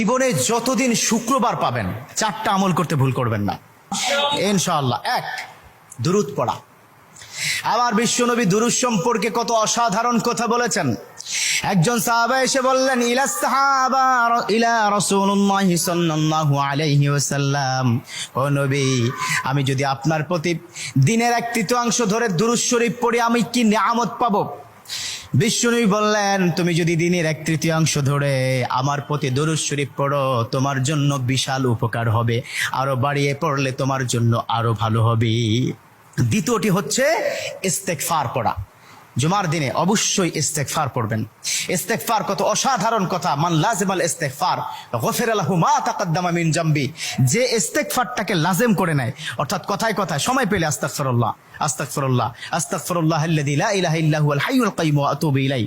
জীবনে যতদিন শুক্রবার পাবেন, চারটা আমল করতে ভুল করবেন না। ইনশাআল্লাহ। এক, দুরুদ পড়া। আবার বিশ্বনবী দুরুদ সম্পর্কে কত অসাধারণ কথা বলেছেন। একজন সাহাবা এসে বললেন, ইলা ইলা ও নবী, আমি যদি আপনার প্রতি দিনের এক তৃতীয়াংশ ধরে দুরুদ শরীফ পড়ি, আমি কি নিয়ামত পাবো? বিষ্ণুই বললেন, তুমি যদি দিনের এক তৃতীয়াংশ ধরে আমার প্রতি দরুদ শরীফ পড়ো, তোমার জন্য বিশাল উপকার হবে। আরও বাড়িয়ে পড়লে তোমার জন্য আরও ভালো হবে। দ্বিতীয়টি হচ্ছে ইস্তেকফার পড়া। জুমার দিনে অবশ্যই ইস্তেকফার পড়বেন। ইস্তেকফার কত অসাধারণ কথা। মান লাজেম আল ইস্তেকফার গফের আলাহু মা তাকাদ্দামা মিন জাম্বি। যে ইস্তেকফারটাকে লাজেম করে নেয়, অর্থাৎ কথায় কথায় সময় পেলে আস্তাকফরুল্লাহ আস্তাকফরুল্লাহ আস্তাকফরুল্লাহ আল্লাযী ইলাহা ইল্লাহু আল হাইয়ুল কাইয়্যুম ওয়া আতুবু ইলাইহি।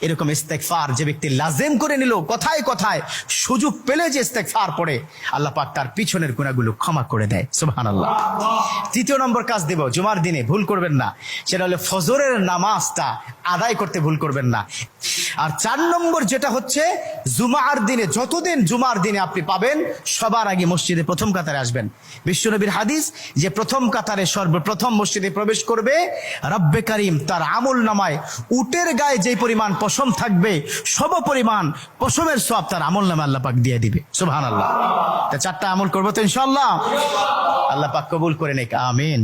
এরকম ইস্তেকফার যে ব্যক্তি লাজেম করে নিল, কথায় কথায় সুযোগ পেলে যে ইস্তেকফার পড়ে, আল্লাহ পাক তার পিছনের গুণাগুলো ক্ষমা করে দেয়। সুবহানাল্লাহ। তৃতীয় নম্বর কাজ দেব, জুমার দিনে ভুল করবেন না। সেটা হলো ফজরের নামাজটা আদায় করতে ভুল করবেন না। আর চার নম্বর যেটা হচ্ছে, জুমার দিনে, যতদিন জুমার দিনে আপনি পাবেন, সবার আগে মসজিদে প্রথম কাতারে আসবেন। বিশ্বনবীর হাদিস যে প্রথম কাতারে সর্বপ্রথম মসজিদে প্রবেশ করবে, রব্বে কারিম তার আমল নামায় উটের গায়ে যে পরিমাণ পশম থাকবে, সব পরিমাণ পশমের সব তার আমল নামে আল্লাহ পাক দিয়ে দিবে। সুবহান আল্লাহ তা চারটা আমল করব তো ইনশাল্লাহ আল্লাহ পাক কবুল করে নেক, আমিন।